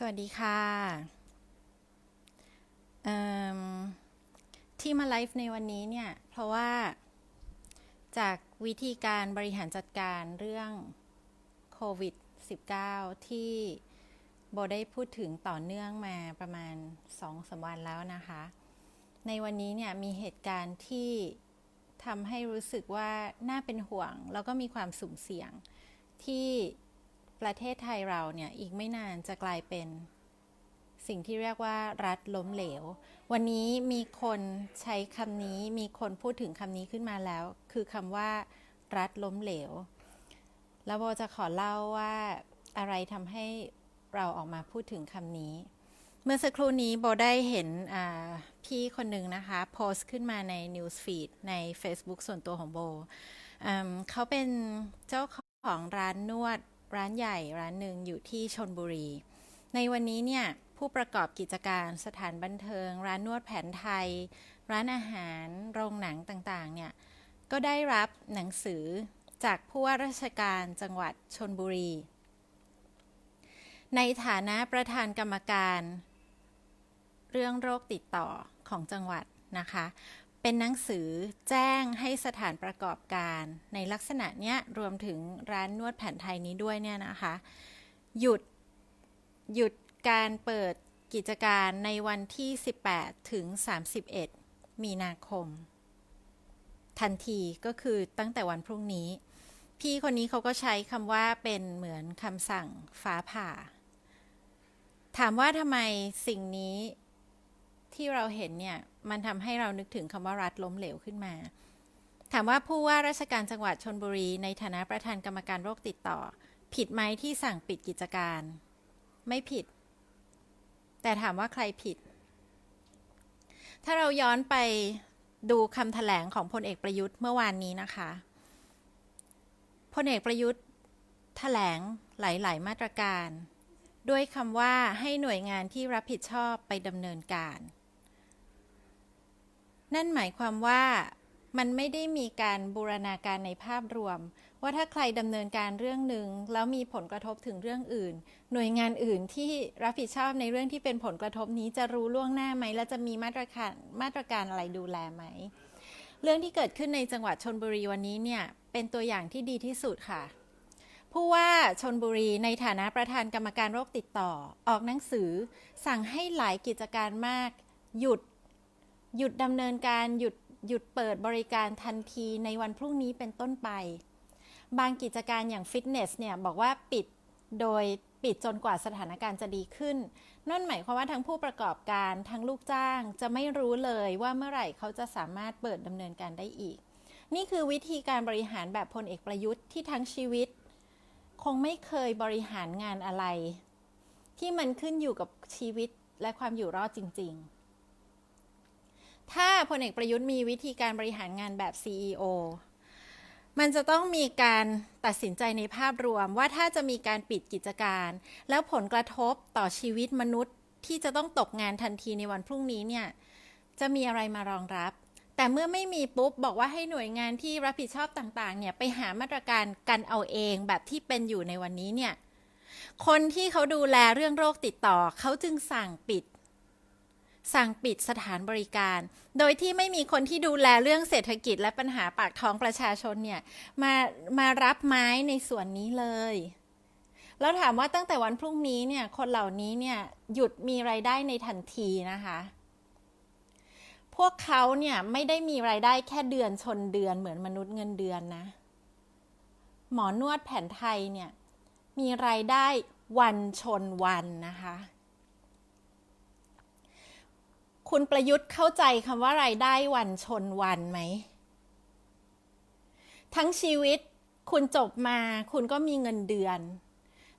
สวัสดีค่ะ ที่มาไลฟ์ในวันนี้เนี่ย เพราะว่าจากวิธีการบริหารจัดการเรื่องโควิด -19 ที่โบได้พูดถึงต่อเนื่องมาประมาณ2สามวันแล้วนะคะ ในวันนี้เนี่ยมีเหตุการณ์ที่ทำให้รู้สึกว่าน่าเป็นห่วง แล้วก็มีความสุ่มเสี่ยงที่ ประเทศไทยเราเนี่ยอีกไม่นานจะกลายเป็น สิ่งที่เรียกว่ารัฐล้มเหลว วันนี้มีคนใช้คำนี้มีคนพูดถึงคำนี้ขึ้นมาแล้ว คือคำว่า รัฐล้มเหลว แล้วโบจะขอเล่าว่าอะไรทำให้เราออกมาพูดถึงคำนี้ เมื่อสักครู่นี้โบได้เห็นอ่าพี่คนหนึ่งนะคะ โพสต์ขึ้นมาใน News Feed ใน Facebook ส่วนตัวของโบ เขาเป็นเจ้าของร้านนวด ร้านใหญ่ร้านหนึ่งอยู่ที่ชนบุรี ในวันนี้เนี่ยผู้ประกอบกิจการสถานบันเทิง ร้านนวดแผนไทย ร้านอาหาร โรงหนังต่างๆเนี่ยก็ได้รับหนังสือจากผู้ว่าราชการจังหวัดชนบุรี ในฐานะประธานกรรมการ เรื่องโรคติดต่อของจังหวัดนะคะ เป็นหนังสือแจ้งให้สถานประกอบการ ในลักษณะเนี้ยรวมถึงร้านนวดแผนไทยนี้ด้วยเนี่ยนะคะ หยุดหยุดการเปิดกิจการในวันที่ 18 ถึง 31 มีนาคม ทันทีก็คือตั้งแต่วันพรุ่งนี้ พี่คนนี้เขาก็ใช้คำว่าเป็นเหมือนคำสั่งฟ้าผ่า ถามว่าทำไมสิ่งนี้ที่เราเห็นเนี่ย มันทำให้เรานึกถึงคำว่ารัฐล้มเหลวขึ้นมา ถามว่าผู้ว่าราชการจังหวัดชนบุรี ในฐานะประธานกรรมการโรคติดต่อ ผิดไหมที่สั่งปิดกิจการ ไม่ผิด แต่ถามว่าใครผิด ถ้าเราย้อนไปดูคำแถลงของพลเอกประยุทธ์เมื่อวานนี้นะคะพลเอกประยุทธ์แถลงหลาย ๆ มาตรการ ด้วยคำว่าให้หน่วยงานที่รับผิดชอบไปดำเนินการ นั่นหมายความว่ามันไม่ได้มีการบูรณาการในภาพรวม ว่าถ้าใครดำเนินการเรื่องหนึ่งแล้วมีผลกระทบถึงเรื่องอื่น หน่วยงานอื่นที่รับผิดชอบในเรื่องที่เป็นผลกระทบนี้จะรู้ล่วงหน้าไหม และจะมีมาตรการมาตรการอะไรดูแลไหม เรื่องที่เกิดขึ้นในจังหวัดชนบุรีวันนี้เนี่ยเป็นตัวอย่างที่ดีที่สุดค่ะ ผู้ว่าชนบุรีในฐานะประธานกรรมการโรคติดต่อ ออกหนังสือ สั่งให้หลายกิจการมาก หยุด หยุดดำเนินการหยุดหยุดเปิดบริการทันทีในวันพรุ่งนี้เป็นต้นไป บางกิจการอย่างฟิตเนสเนี่ยบอกว่าปิดโดยปิดจนกว่าสถานการณ์จะดีขึ้น นั่นหมายความว่าทั้งผู้ประกอบการทั้งลูกจ้างจะไม่รู้เลยว่าเมื่อไหร่เขาจะสามารถเปิดดำเนินการได้อีก นี่คือวิธีการบริหารแบบพลเอกประยุทธ์ที่ทั้งชีวิต คงไม่เคยบริหารงานอะไร ที่มันขึ้นอยู่กับชีวิตและความอยู่รอดจริง ๆ ถ้าพลเอกประยุทธ์มีวิธีการบริหารงานแบบ CEO มันจะต้องมีการตัดสินใจในภาพรวมว่าถ้าจะมีการปิดกิจการ แล้วผลกระทบต่อชีวิตมนุษย์ที่จะต้องตกงานทันทีในวันพรุ่งนี้เนี่ยจะมีอะไรมารองรับ แต่เมื่อไม่มีปุ๊บบอกว่าให้หน่วยงานที่รับผิดชอบต่างๆเนี่ยไปหามาตรการกันเอาเองแบบที่เป็นอยู่ในวันนี้เนี่ยคนที่เขาดูแลเรื่องโรคติดต่อ เขาจึงสั่งปิด สั่งปิดสถานบริการ โดยที่ไม่มีคนที่ดูแลเรื่องเศรษฐกิจและปัญหาปากท้องประชาชนเนี่ยมามารับไม้ในส่วนนี้เลย แล้วถามว่าตั้งแต่วันพรุ่งนี้เนี่ยคนเหล่านี้เนี่ยหยุดมีไรายได้ในทันทีนะคะ พวกเขาเนี่ยไม่ได้มีไรายได้แค่เดือนชนเดือนเหมือนมนุษย์เงินเดือนนะ หมอนวดแผนไทยเนี่ยมีไรายได้วันชนวันนะคะ คุณประยุทธ์เข้าใจคำว่ารายได้วันชนวันไหม ทั้งชีวิตคุณจบมา คุณก็มีเงินเดือน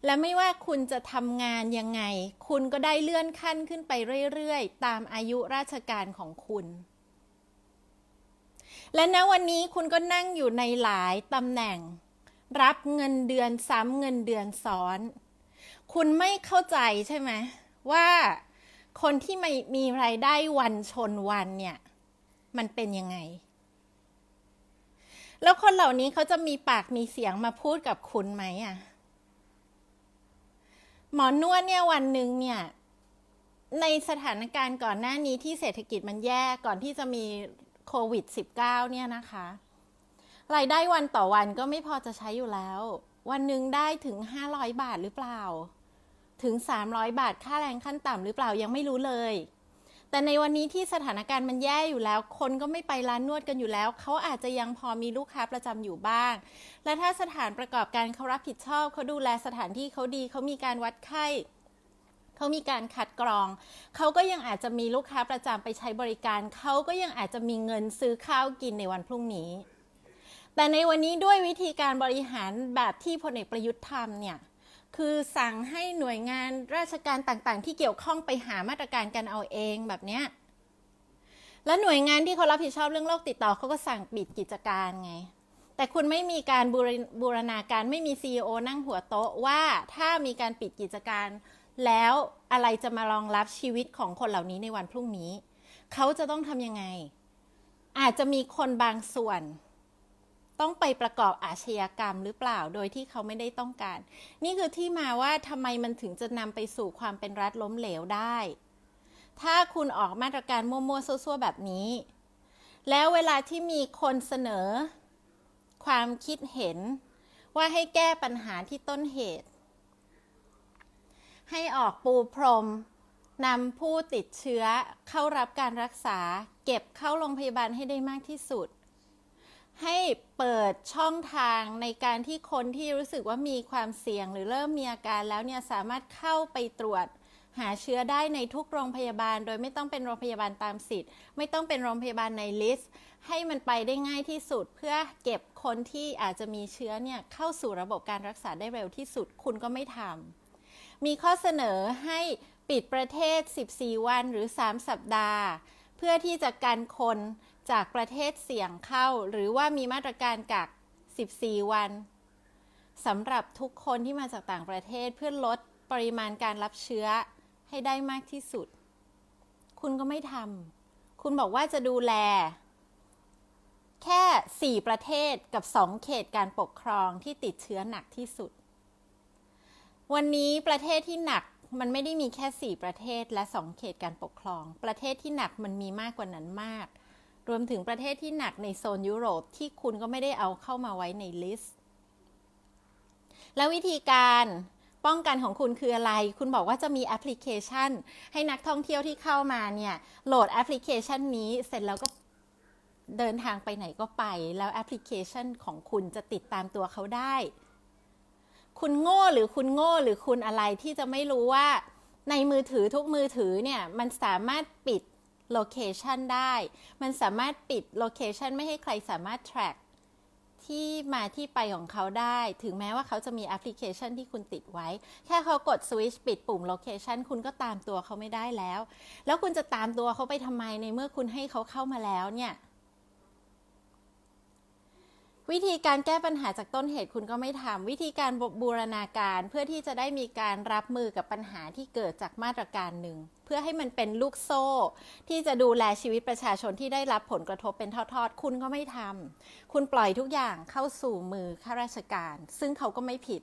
และไม่ว่าคุณจะทำงานยังไง คุณก็ได้เลื่อนขั้นขึ้นไปเรื่อยๆ ตามอายุราชการของคุณ และณวันนี้คุณก็นั่งอยู่ในหลายตำแหน่ง รับเงินเดือนซ้ำเงินเดือนซ้อน คุณไม่เข้าใจใช่ไหมว่า คนที่ไม่มีรายได้วันชนวันเนี่ย มันเป็นยังไง แล้วคนเหล่านี้เขาจะมีปากมีเสียงมาพูดกับคุณไหมอะหมอนวดเนี่ยวันหนึ่งเนี่ย ในสถานการณ์ก่อนหน้านี้ที่เศรษฐกิจมันแย่ก่อนที่จะมีโควิด -19 เนี่ยนะคะ รายได้วันต่อวันก็ไม่พอจะใช้อยู่แล้ว วันหนึ่งได้ถึง 500 บาทหรือเปล่า ถึง 300 บาทค่าแรงขั้นต่ำหรือเปล่ายังไม่รู้เลย แต่ในวันนี้ที่สถานการณ์มันแย่อยู่แล้ว คนก็ไม่ไปร้านนวดกันอยู่แล้ว เขาอาจจะยังพอมีลูกค้าประจำอยู่บ้าง และถ้าสถานประกอบการเขารับผิดชอบเขาดูแลสถานที่เขาดีเขามีการวัดไข้เขามีการคัดกรอง เขาก็ยังอาจจะมีลูกค้าประจำไปใช้บริการ เขาก็ยังอาจจะมีเงินซื้อข้าวกินในวันพรุ่งนี้ แต่ในวันนี้ด้วยวิธีการบริหารแบบที่พลเอกประยุทธ์ทำเนี่ย คือสั่งให้หน่วยงานราชการต่างๆ ที่เกี่ยวข้องไปหามาตรการกันเอาเองแบบเนี้ยแล้วหน่วยงานที่เขารับผิดชอบเรื่องโรคติดต่อเขาก็สั่งปิดกิจการไง แต่คุณไม่มีการบูรบรณาการไม่มี CEO นั่งหัวโต๊ะว่าถ้ามีการปิดกิจการ แล้วอะไรจะมารองรับชีวิตของคนเหล่านี้ในวันพรุ่งนี้ เขาจะต้องทำยังไง อาจจะมีคนบางส่วน ต้องไปประกอบอาชญากรรมหรือเปล่าโดยที่เขาไม่ได้ต้องการ นี่คือที่มาว่าทำไมมันถึงจะนำไปสู่ความเป็นรัฐล้มเหลวได้ ถ้าคุณออกมาตรการมั่วๆซั่วๆแบบนี้ แล้วเวลาที่มีคนเสนอ ความคิดเห็น ว่าให้แก้ปัญหาที่ต้นเหตุ ให้ออกปูพรมนำผู้ติดเชื้อเข้ารับการรักษา เก็บเข้าโรงพยาบาลให้ได้มากที่สุด ให้เปิดช่องทางในการที่คนที่รู้สึกว่ามีความเสี่ยง หรือเริ่มมีอาการแล้วเนี่ยสามารถเข้าไปตรวจหาเชื้อได้ในทุกโรงพยาบาล โดยไม่ต้องเป็นโรงพยาบาลตามสิทธิ์ ไม่ต้องเป็นโรงพยาบาลในลิสต์ ให้มันไปได้ง่ายที่สุด เพื่อเก็บคนที่อาจจะมีเชื้อเนี่ยเข้าสู่ระบบการรักษาได้เร็วที่สุด คุณก็ไม่ทำมีข้อเสนอให้ปิดประเทศ 14 วันหรือ 3 สัปดาห์ เพื่อที่จะกันคน จากประเทศเสี่ยงเข้า หรือว่ามีมาตรการกัก 14 วันสำหรับทุกคนที่มาจากต่างประเทศเพื่อลดปริมาณการรับเชื้อให้ได้มากที่สุด คุณก็ไม่ทำคุณบอกว่าจะดูแล แค่ 4 ประเทศกับ 2 เขตการปกครองที่ติดเชื้อหนักที่สุด วันนี้ประเทศที่หนักมันไม่ได้มีแค่ 4 ประเทศและ 2 เขตการปกครอง ประเทศที่หนักมันมีมากกว่านั้นมาก รวมถึงประเทศที่หนักในโซนยุโรปที่คุณก็ไม่ได้เอาเข้ามาไว้ในลิสต์ แล้ววิธีการป้องกันของคุณคืออะไร คุณบอกว่าจะมีแอปพลิเคชัน ให้นักท่องเที่ยวที่เข้ามาเนี่ย โหลดแอปพลิเคชันนี้เสร็จแล้วก็เดินทางไปไหนก็ไป แล้วแอปพลิเคชันของคุณจะติดตามตัวเขาได้ คุณโง่หรือคุณโง่หรือคุณอะไรที่จะไม่รู้ว่าในมือถือทุกมือถือเนี่ย มันสามารถปิด โลเคชันได้ มันสามารถปิดโลเคชันไม่ให้ใครสามารถ track ที่มาที่ไปของเขาได้ ถึงแม้ว่าเขาจะมีแอปพลิเคชันที่คุณติดไว้ แค่เขากดสวิตช์ปิดปุ่มโลเคชันคุณก็ตามตัวเขาไม่ได้แล้ว แล้วคุณจะตามตัวเขาไปทำไมในเมื่อคุณให้เขาเข้ามาแล้วเนี่ย วิธีการแก้ปัญหาจากต้นเหตุคุณก็ไม่ทำวิธีการบูรณาการเพื่อที่จะได้มีการรับมือกับปัญหาที่เกิดจากมาตรการหนึ่ง เพื่อให้มันเป็นลูกโซ่ ที่จะดูแลชีวิตประชาชนที่ได้รับผลกระทบเป็นทอดๆ คุณก็ไม่ทำคุณปล่อยทุกอย่างเข้าสู่มือข้าราชการ ซึ่งเขาก็ไม่ผิด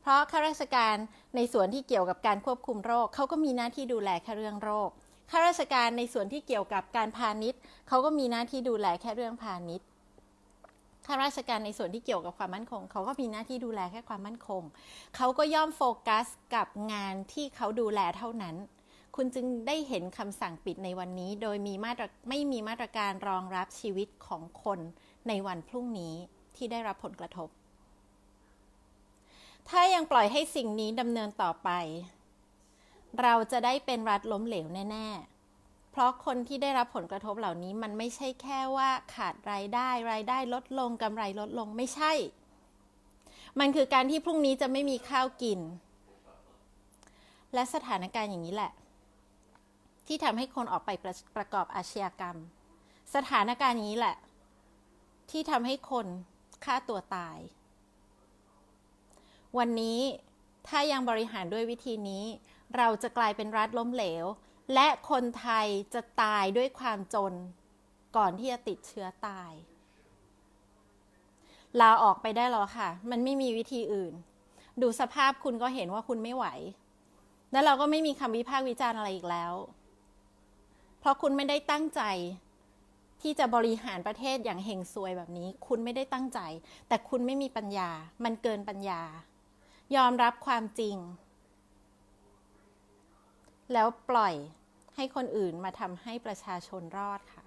เพราะข้าราชการในส่วนที่เกี่ยวกับการควบคุมโรคเขาก็มีหน้าที่ดูแลแค่เรื่องโรคข้าราชการในส่วนที่เกี่ยวกับการพาณิชย์เขาก็มีหน้าที่ดูแลแค่เรื่องพาณิชย์ ข้าราชการในส่วนที่เกี่ยวกับความมั่นคง เขาก็มีหน้าที่ดูแลแค่ความมั่นคง เขาก็ย่อมโฟกัสกับงานที่เขาดูแลเท่านั้น คุณจึงได้เห็นคำสั่งปิดในวันนี้ โดยมีมาตรไม่มีมาตรการรองรับชีวิตของคนในวันพรุ่งนี้ที่ได้รับผลกระทบ ถ้ายังปล่อยให้สิ่งนี้ดำเนินต่อไป เราจะได้เป็นรัฐล้มเหลวแน่ ๆ เพราะคนที่ได้รับผลกระทบเหล่านี้มันไม่ใช่แค่ว่าขาดรายได้ รายได้ลดลงกำไรลดลงไม่ใช่ มันคือการที่พรุ่งนี้จะไม่มีข้าวกิน และสถานการณ์อย่างนี้แหละ ที่ทำให้คนออกไปประประกอบอาชญากรรม สถานการณ์อย่างนี้แหละ ที่ทำให้คนฆ่าตัวตาย วันนี้ถ้ายังบริหารด้วยวิธีนี้ เราจะกลายเป็นรัฐล้มเหลว และคนไทยจะตายด้วยความจนก่อนที่จะติดเชื้อตาย ลาออกไปได้แล้วค่ะ มันไม่มีวิธีอื่น ดูสภาพคุณก็เห็นว่าคุณไม่ไหว แล้วเราก็ไม่มีคำวิพากษ์วิจารณ์อะไรอีกแล้ว เพราะคุณไม่ได้ตั้งใจที่จะบริหารประเทศอย่างเฮงซวยแบบนี้ คุณไม่ได้ตั้งใจ แต่คุณไม่มีปัญญา มันเกินปัญญา ยอมรับความจริง แล้วปล่อยให้คนอื่นมาทำให้ประชาชนรอดค่ะ